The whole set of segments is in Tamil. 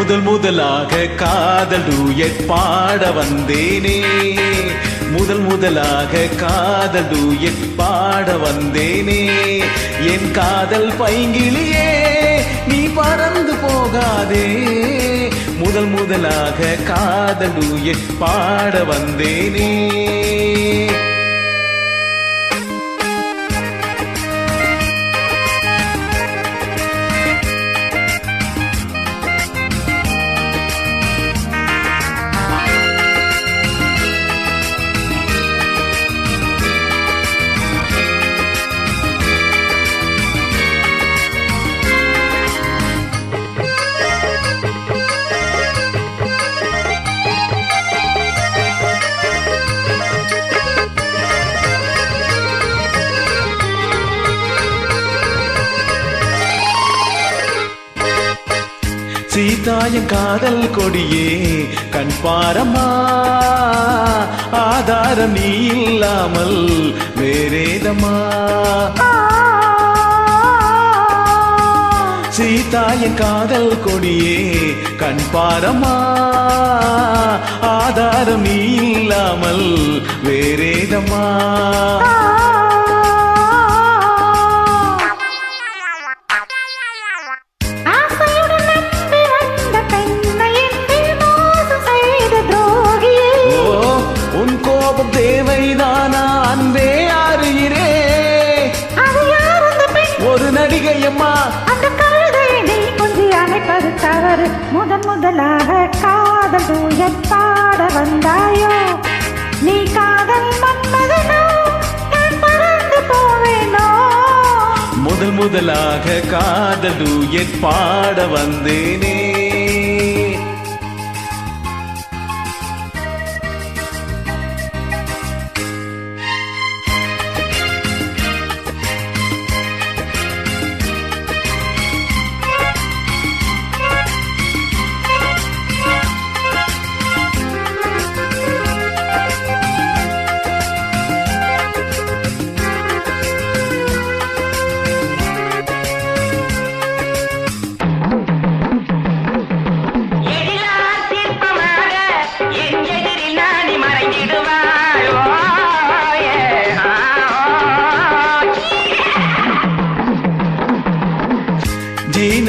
முதல் முதலாக காதல் டூயட் பாட வந்தேனே. முதல் முதலாக காதல் டூயட் பாட வந்தேனே. என் காதல் பைங்கிலியே நீ பறந்து போகாதே. முதல் முதலாக காதல் டூயட் பாட வந்தேனே. சீதாயம் காதல் கொடியே கண் பாரமா? ஆதாரம் நீ இல்லாமல் வேறேதமா சீதாயின் காதல் கொடியே கண் பாரமா? ஆதாரம் நீ இல்லாமல் வேறேதமா நடிகையம்மா. அந்த கழுதையை நீ கொஞ்சி அணைப்பது தவறு. முதன் முதலாக காதல் தூயத் பாட வந்தாயோ? நீ காதல் மன்மதனோ? பறந்து போவேனோ? முதல் முதலாக காதல் பாட வந்தேனே.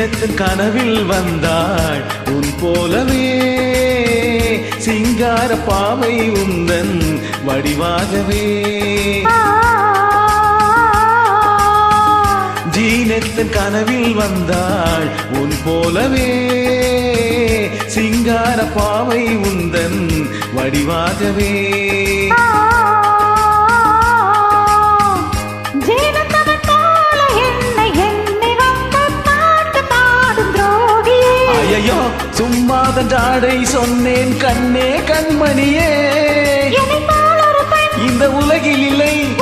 ஜீனத்தின் கனவில் வந்தாள். உன் போலவே சிங்கார பாவை உந்தன் வடிவாகவே. ஜீனத்தின் கனவில் வந்தாள். உன் போலவே சிங்கார பாவை உந்தன் வடிவாகவே. சும்மாதன் ஆடை சொன்னேன் கண்ணே கண்மணியே. இந்த உலகில் இல்லை.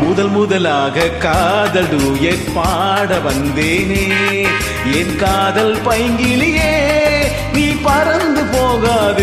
முதல் முதலாக காதல் டூயட் பாட வந்தேனே. என் காதல் பைங்கிலியே நீ பறந்து போகாது.